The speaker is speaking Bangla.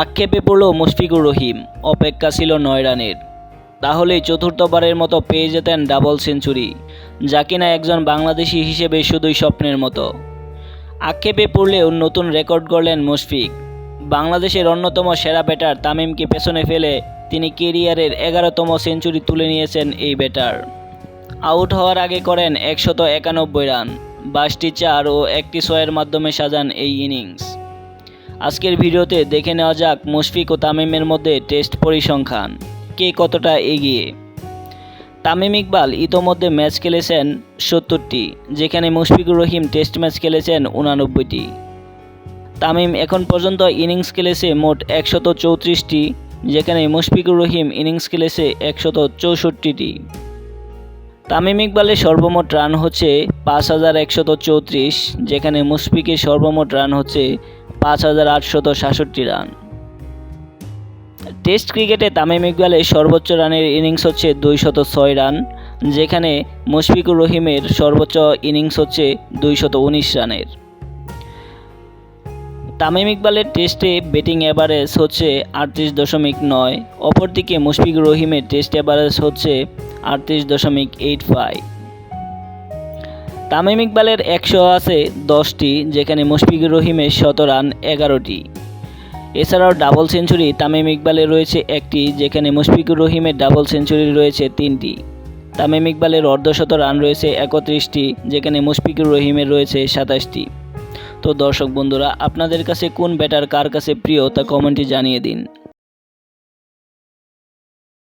আক্ষেপে পড়ল মুশফিকুর রহিম। অপেক্ষা ছিল নয় রানের। তাহলেই চতুর্থবারের মতো পেয়ে যেতেন ডাবল সেঞ্চুরি, যা কিনা একজন বাংলাদেশি হিসেবে শুধুই স্বপ্নের মতো। আক্ষেপে পড়লেও নতুন রেকর্ড গড়লেন মুশফিক। বাংলাদেশের অন্যতম সেরা ব্যাটার তামিমকে পেছনে ফেলে তিনি কেরিয়ারের এগারোতম সেঞ্চুরি তুলে নিয়েছেন এই ব্যাটার। আউট হওয়ার আগে করেন একশত একানব্বই রান বাইশটি চার ও একটি ছয়ের মাধ্যমে সাজান এই ইনিংস। আজকের ভিডিওতে দেখে নেওয়া যাক মুশফিক ও তামিমের মধ্যে টেস্ট পরিসংখ্যান। কে কতটা এগিয়ে? তামিম ইকবাল ইতোমধ্যে ম্যাচ খেলেছেন সত্তরটি, যেখানে মুশফিকুর রহিম টেস্ট ম্যাচ খেলেছেন উনানব্বইটি। তামিম এখন পর্যন্ত ইনিংস খেলেছে মোট একশত চৌত্রিশটি, যেখানে মুশফিকুর রহিম ইনিংস খেলেছে একশত চৌষট্টিটি। তামিম ইকবালের সর্বমোট রান হচ্ছে পাঁচ হাজার একশত চৌত্রিশ, যেখানে মুশফিকের সর্বমোট রান হচ্ছে পাঁচ হাজার আটশত সাতষট্টি রান। টেস্ট ক্রিকেটে তামিম ইকবালের সর্বোচ্চ রানের ইনিংস হচ্ছে দুইশত ছয় রান, যেখানে মুশফিকুর রহিমের সর্বোচ্চ ইনিংস হচ্ছে দুইশত উনিশ রানের। তামিম ইকবালের টেস্টে ব্যাটিং অ্যাভারেজ হচ্ছে আটত্রিশ দশমিক নয়, অপরদিকে মুশফিকুর রহিমের টেস্ট অ্যাভারেজ হচ্ছে আটত্রিশ দশমিক এইট ফাইভ। তামিম ইকবালের একশো আছে, দশটি, যেখানে মুশফিকুর রহিমের শত রান, এগারোটি। এছাড়াও ডাবল সেঞ্চুরি তামিম ইকবালের রয়েছে একটি, যেখানে মুশফিকুর রহিমের ডাবল সেঞ্চুরি রয়েছে তিনটি। তামিম ইকবালের অর্ধশত রান রয়েছে একত্রিশটি, যেখানে মুশফিকুর রহিমের রয়েছে সাতাশটি। তো দর্শক বন্ধুরা, আপনাদের কাছে কোন ব্যাটার কার কাছে প্রিয় তা কমেন্টে জানিয়ে দিন।